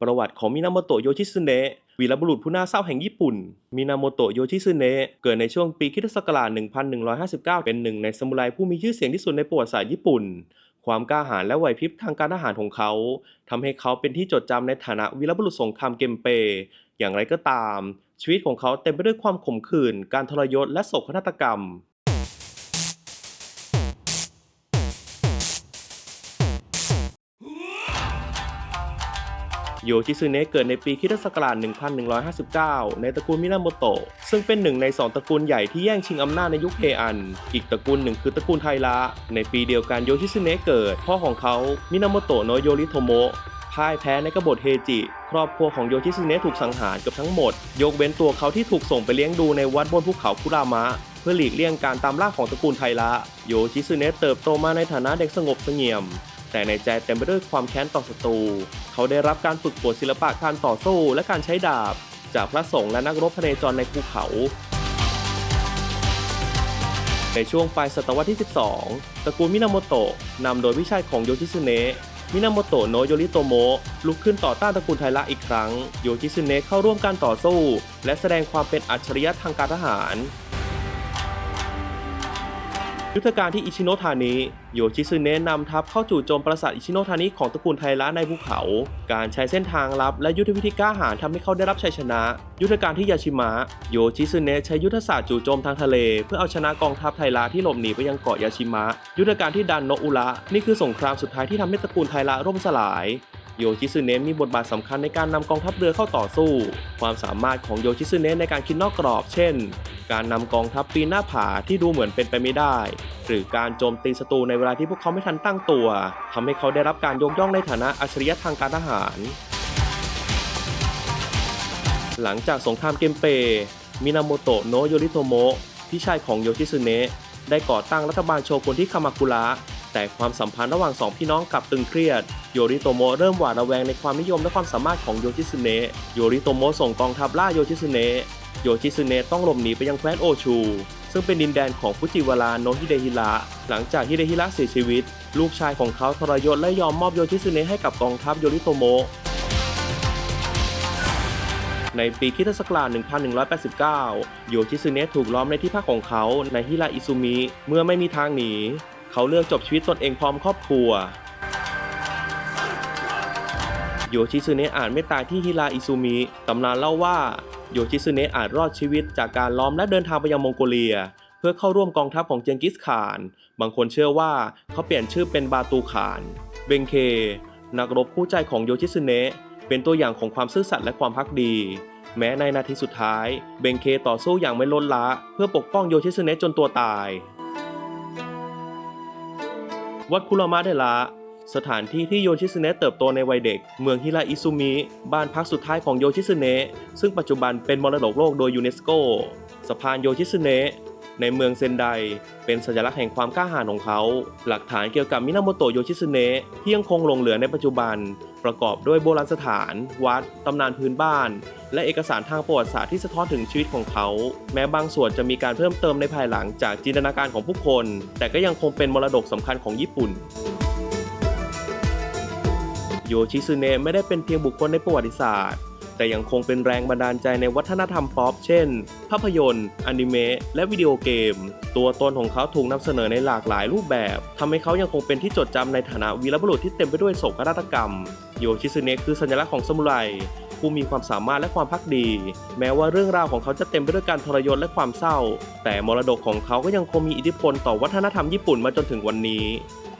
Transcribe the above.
ประวัติของมินาโมโตะโยชิซึเนะวีรบุรุษผู้น่าเศร้าแห่งญี่ปุ่น มินาโมโตะโยชิซึเนะเกิดในช่วงปีคริสตศักราช 1159 เป็นหนึ่งในซามูไรผู้มีชื่อเสียงที่สุดในประวัติศาสตร์ญี่ปุ่น ความกล้าหาญและไหวพริบทางการทหารของเขาทำให้เขาเป็นที่จดจำในฐานะวีรบุรุษสงครามเกมเป อย่างไรก็ตาม ชีวิตของเขาเต็มไปด้วยความขมขื่น การทรยศและโศกนาฏกรรม โยชิซึเนะเกิดในปีคริสตศักราช 1159 ในตระกูลมินาโมโตะ ซึ่งเป็นหนึ่งในสองตระกูลใหญ่ที่แย่งชิงอำนาจในยุคเฮอัน อีกตระกูลหนึ่งคือตระกูลไทระในปีเดียวกันโยชิซึเนะเกิด พ่อของเขามินาโมโตะโนโยริโทโมะพ่ายแพ้ในกบฏเฮจิ ครอบครัวของโยชิซึเนะถูกสังหารเกือบทั้งหมด ยกเว้นตัวเขาที่ถูกส่งไปเลี้ยงดูในวัดบนภูเขาคุรามะ เพื่อหลีกเลี่ยงการตามล่าของตระกูลไทระโยชิซึเนะเติบโตมาในฐานะเด็กสงบเสงี่ยม แต่ในใจเต็มไปด้วยความแค้นต่อศัตรู เขาได้รับการฝึกฝนศิลปะการต่อสู้และการใช้ดาบ จากพระสงฆ์และนักรบพเนจรในภูเขา ในช่วงปลายศตวรรษที่ 12 ตระกูลมินาโมโตะนำโดยวิชัยของโยชิซึเนะมินาโมโตะโนโยริโตโมะลุกขึ้นต่อต้านตระกูลไทระอีกครั้ง โยชิซึเนะเข้าร่วมการต่อสู้ และแสดงความเป็นอัจฉริยะทางการทหาร ยุทธการที่อิชิโนะธานิโยชิซึเนะนำทัพเข้าจู่โจมปราสาทอิชิโนะธานิของตระกูลไทระในภูเขา การใช้เส้นทางลับและยุทธวิธีกล้าหาญทำให้เขาได้รับชัยชนะ ยุทธการที่ยาชิมะโยชิซึเนะใช้ยุทธศาสตร์จู่โจมทางทะเล เพื่อเอาชนะกองทัพไทระที่หลบหนีไปยังเกาะยาชิมะ ยุทธการที่ดันโนอุระนี่คือสงครามสุดท้ายที่ทำให้ตระกูลไทระร่มสลายโยชิซึเนะมีบทบาทสำคัญในการนำกองทัพเรือเข้าต่อสู้ ความสามารถของโยชิซึเนะในการคิดนอกกรอบ เช่น การนำกองทัพปีนหน้าผาที่ดูเหมือนเป็นไปไม่ได้ หรือการโจมตีศัตรูในเวลาที่พวกเขาไม่ทันตั้งตัวทำให้เขาได้รับการยกย่องในฐานะอัจฉริยะทางการทหาร หลังจากสงครามเกมเป มินาโมโตะโนโยริโทโมะพี่ชายของโยชิซุเนะได้ก่อตั้งรัฐบาลโชกุนที่คามากุระ แต่ความสัมพันธ์ระหว่างสองพี่น้องกลับตึงเครียด โยริโตโมะเริ่มหวาดระแวงในความนิยมและความสามารถของโยชิซึเนะ โยริโตโมะส่งกองทัพล่าโยชิซึเนะ โยชิซึเนะต้องหลบหนีไปยังแคว้นโอชู ซึ่งเป็นดินแดนของฟุจิวาระโนฮิเดฮิระ หลังจากฮิเดฮิระเสียชีวิต ลูกชายของเขาทรยศและยอมมอบโยชิซึเนะให้กับกองทัพโยริโตโมะในปีคริสตศักราช1189 โยชิซึเนะถูกล้อมในที่พักของเขาในฮิราอิซุมิ เมื่อไม่มีทางหนี เขาเลือกจบชีวิตตนเองพร้อมครอบครัว โยชิซึเนะอ่าจไม่ตายที่ฮิราอิซุมิ ตำนานเล่าว่า โยชิซึเนะอาจรอดชีวิตจากการล้อมและเดินทางไปยังมองโกเลีย เพื่อเข้าร่วมกองทัพของเจงกิสข่าน บางคนเชื่อว่าเขาเปลี่ยนชื่อเป็นบาตูข่าน เบงเค นักรบคู่ใจของโยชิซึเนะเป็นตัวอย่างของความซื่อสัตย์และความพักดี แม้ในนาทีสุดท้าย เบงเคต่อสู้อย่างไม่ลดละ เพื่อปกป้องโยชิซึเนะจนตัวตาย วัดคุรามะเดละสถานที่ที่โยชิซึเนะเติบโตในวัยเด็ก เมืองฮิราอิซุมิ บ้านพักสุดท้ายของโยชิซึเนะซึ่งปัจจุบันเป็นมรดกโลกโดยยูเนสโก สะพานโยชิซึเนะ ในเมืองเซนได เป็นสัญลักษณ์แห่งความกล้าหาญของเขา หลักฐานเกี่ยวกับมินาโมโตะโยชิซึเนะที่ยังคงหลงเหลือในปัจจุบัน ประกอบด้วยโบราณสถาน วัด ตำนานพื้นบ้าน และเอกสารทางประวัติศาสตร์ที่สะท้อนถึงชีวิตของเขา แม้บางส่วนจะมีการเพิ่มเติมในภายหลังจากจินตนาการของผู้คน แต่ก็ยังคงเป็นมรดกสำคัญของญี่ปุ่นโยชิซึเนะไม่ได้เป็นเพียงบุคคลในประวัติศาสตร์ แต่ยังคงเป็นแรงบันดาลใจในวัฒนธรรมป๊อป เช่น ภาพยนตร์ อนิเมะ และวิดีโอเกม ตัวตนของเขาถูกนำเสนอในหลากหลายรูปแบบทำให้เขายังคงเป็นที่จดจำในฐานะวีรบุรุษที่เต็มไปด้วยโศกนาฏกรรม โยชิซึเนะคือสัญลักษณ์ของซามูไรผู้มีความสามารถและความพักดี แม้ว่าเรื่องราวของเขาจะเต็มไปด้วยการทรยศและความเศร้า แต่มรดกของเขาก็ยังคงมีอิทธิพลต่อวัฒนธรรมญี่ปุ่นมาจนถึงวันนี้